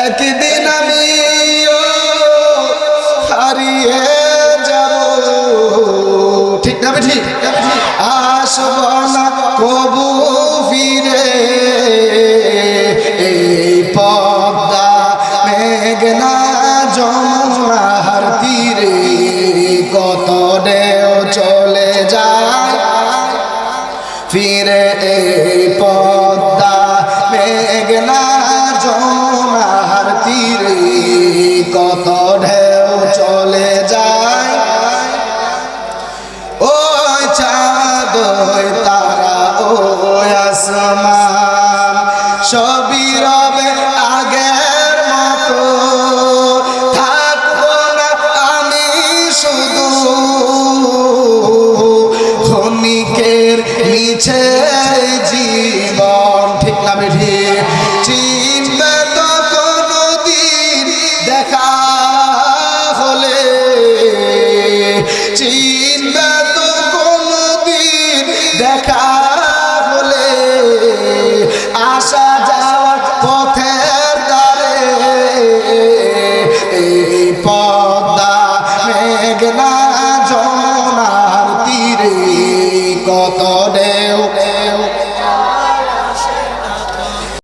একদিন আমি হারিয়ে যাব। ঠিক না ঠিক আসব না, কবু ফিরে। এই পদ্মা মেঘনা যমুনার তীরে কত ঢেউ চলে যায়। ফিরে এই পদ্মা মেঘনা চাঁদ ওই তারা ওই আসমান। সবই রবে আগের মতো। থাকব না আমি শুধু ক্ষণিকের মিছে জীবন। ঠিক না বেঠি? চিনবে দেখা হলে। দেখা বলে আসা যাওয়ার পথের দ্বারে এই পদ্মা মেঘনা